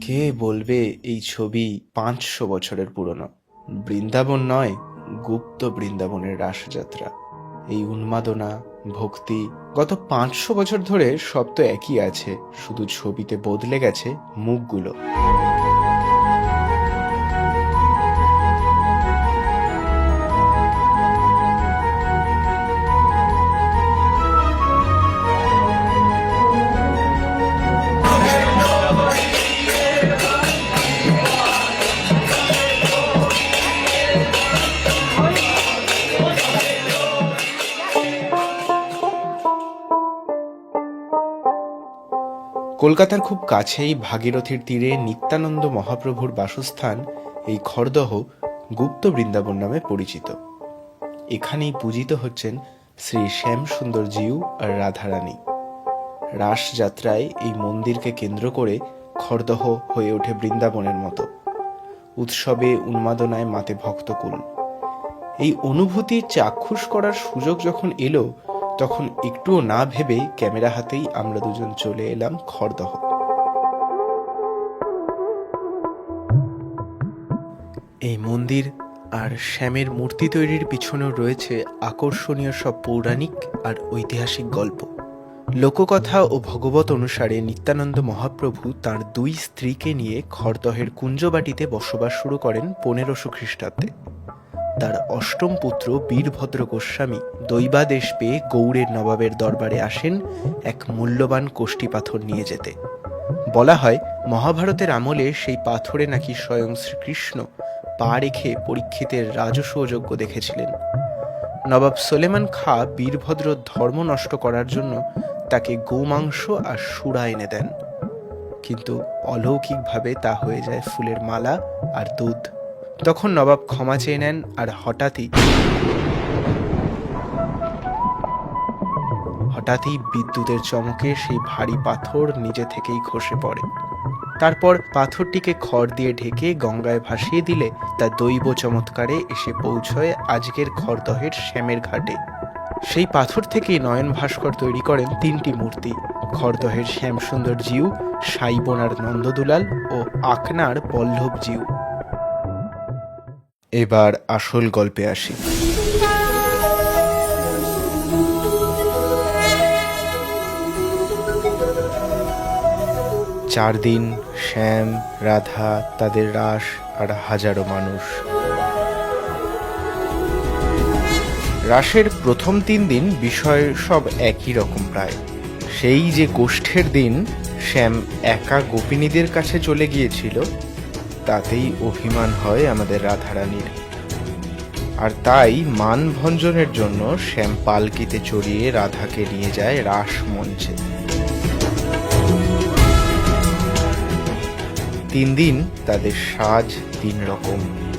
কে বলবে এই ছবি পাঁচশো বছরের পুরনো? বৃন্দাবন নয়, গুপ্ত বৃন্দাবনের রাসযাত্রা। এই উন্মাদনা, ভক্তি গত পাঁচশো বছর ধরে সব তো একই আছে, শুধু ছবিতে বদলে গেছে মুখগুলো। কলকাতার খুব কাছেই ভাগীরথীর তীরে নিত্যানন্দ মহাপ্রভুর বাসস্থান এই খড়দহ গুপ্ত বৃন্দাবন নামে পরিচিত। এখানেই পূজিত হচ্ছেন শ্রী শ্যাম সুন্দর জিউ আর রাধারানী। রাস যাত্রায় এই মন্দিরকে কেন্দ্র করে খড়দহ হয়ে ওঠে বৃন্দাবনের মতো। উৎসবে উন্মাদনায় মাতে ভক্তকুল। এই অনুভূতি চাক্ষুষ করার সুযোগ যখন এলো তখন একটুও না ভেবে ক্যামেরা হাতেই আমরা দুজন চলে এলাম খড়দহ। এই মন্দির আর শ্যামের মূর্তি তৈরির পিছনেও রয়েছে আকর্ষণীয় সব পৌরাণিক আর ঐতিহাসিক গল্প। লোককথা ও ভগবত অনুসারে নিত্যানন্দ মহাপ্রভু তার দুই স্ত্রীকে নিয়ে খড়দহের কুঞ্জবাটিতে বসবাস শুরু করেন পনেরোশো খ্রিস্টাব্দে। তার অষ্টম পুত্র বীরভদ্র গোস্বামী দৈবাদেশ পেয়ে গৌড়ের নবাবের দরবারে আসেন এক মূল্যবান কোষ্টি পাথর নিয়ে যেতে। বলা হয়, মহাভারতের আমলে সেই পাথরে নাকি স্বয়ং শ্রীকৃষ্ণ পা রেখে পরীক্ষিতের রাজস্ব যজ্ঞ দেখেছিলেন। নবাব সোলেমান খা বীরভদ্র ধর্ম নষ্ট করার জন্য তাকে গোমাংস আর সুরা এনে দেন। কিন্তু অলৌকিকভাবে তা হয়ে যায় ফুলের মালা আর দুধ। তখন নবাব ক্ষমা চেয়ে নেন আর হঠাৎই হঠাৎই বিদ্যুতের চমকে সেই ভারী পাথর নিজে থেকেই খসে পড়ে। তারপর পাথরটিকে খড় দিয়ে ঢেকে গঙ্গায় ভাসিয়ে দিলে তা দৈব চমৎকারে এসে পৌঁছয় আজকের খড়দহের শ্যামের ঘাটে। সেই পাথর থেকেই নয়ন ভাস্কর তৈরি করেন তিনটি মূর্তি, খড়দহের শ্যামসুন্দর জিউ, সাইবোনার নন্দদুলাল ও আকনার বল্লভ জিউ এবার আসল গল্পে আসি। চার দিন শ্যাম, রাধা, তাদের রাস আর হাজারো মানুষ। রাসের প্রথম তিন দিন বিষয় সব একই রকম প্রায়। সেই যে গোষ্ঠের দিন, শ্যাম একা গোপিনীদের কাছে চলে গিয়েছিল তাতেই অভিমান হয় আমাদের রাধারানীর। আর তাই মান ভঞ্জনের জন্য শ্যাম পালকিতে চড়িয়ে রাধাকে নিয়ে যায় রাস মঞ্চে। তিন দিন তাদের সাজ তিন রকম।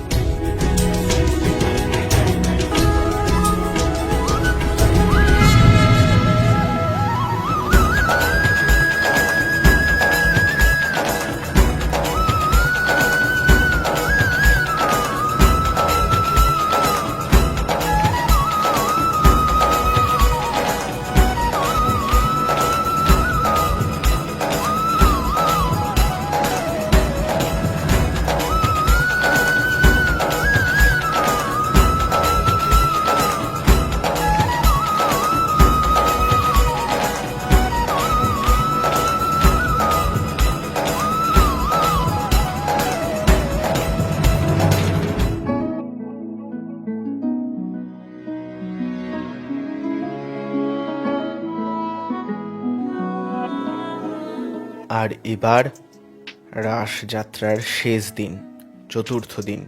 আর এবার রাস যাত্রার শেষ দিন, চতুর্থ দিন।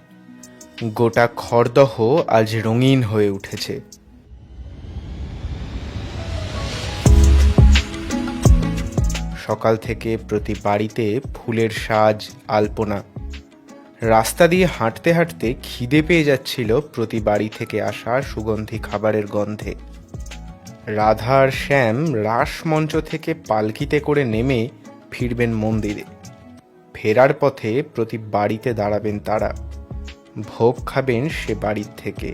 গোটা খড়দহ আজ রঙিন হয়ে উঠেছে। সকাল থেকে প্রতি বাড়িতে ফুলের সাজ, আলপনা। রাস্তা দিয়ে হাঁটতে হাঁটতে খিদে পেয়ে যাচ্ছিল প্রতি বাড়ি থেকে আসা সুগন্ধি খাবারের গন্ধে। রাধা আর শ্যাম রাস মঞ্চ থেকে পালকিতে করে নেমে ফিরবেন মন্দিরে। ফেরার পথে প্রতি বাড়িতে দাঁড়াবেন তারা। ভোগ খাবেন সে বাড়ির থেকে।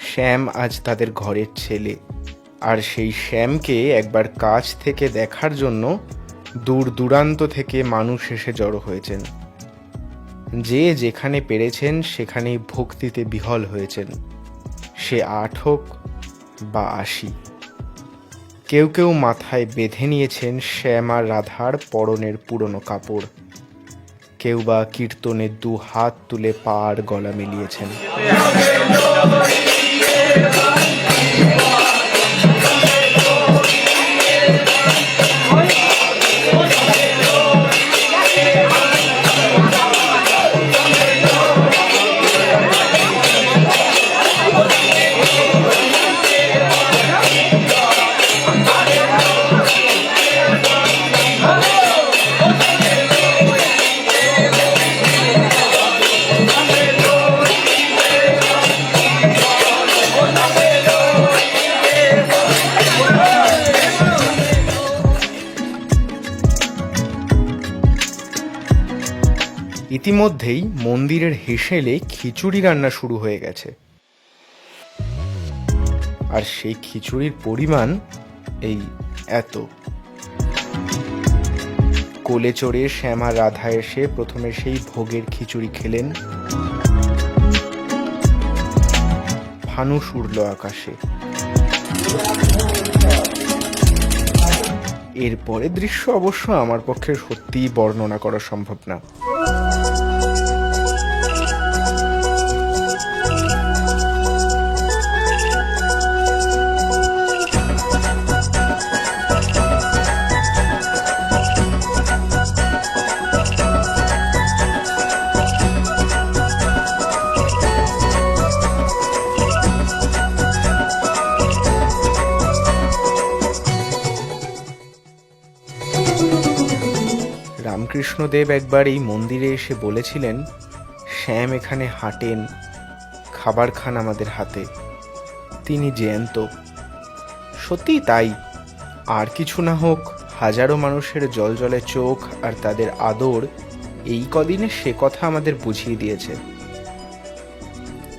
শ্যাম আজ তাদের ঘরের ছেলে। আর সেই শ্যামকে একবার কাছ থেকে দেখার জন্য দূর দূরান্ত থেকে মানুষ এসে জড়ো হয়েছেন। যে যেখানে পেরেছেন সেখানেই ভক্তিতে বিহল হয়েছেন। সে আট হোক বা আশি। কেউ কেউ মাথায় বেঁধে নিয়েছেন শ্যাম আর রাধার পরনের পুরনো কাপড়। কেউ বা কীর্তনের দু হাত তুলে পা আর গলা মিলিয়েছেন। ইতিমধ্যেই মন্দিরের হেসেলে খিচুড়ি রান্না শুরু হয়ে গেছে। আর সেই খিচুড়ির পরিমাণ এই এত। কোলে চড়ে শ্যামা রাধা এসে প্রথমে সেই ভোগের খিচুড়ি খেলেন। ফানুস উড়ল আকাশে। এরপরে দৃশ্য অবশ্য আমার পক্ষে সত্যিই বর্ণনা করা সম্ভব না। রামকৃষ্ণদেব একবার এই মন্দিরে এসে বলেছিলেন, শ্যাম এখানে হাঁটেন, খাবার খান আমাদের হাতে। তিনি জ্যান্ত। সত্যি তাই। আর কিছু না হোক, হাজারো মানুষের জলজলে চোখ আর তাদের আদর এই কদিনে সে কথা আমাদের বুঝিয়ে দিয়েছে।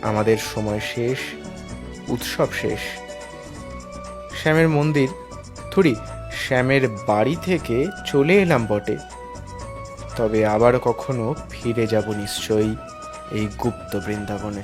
আমাদের সময় শেষ, উৎসব শেষ। শ্যামের মন্দির থুড়ি শ্যামের বাড়ি থেকে চলে এলাম বটে। তবে আবার কখনো ফিরে যাব নিশ্চয়ই এই গুপ্ত বৃন্দাবনে।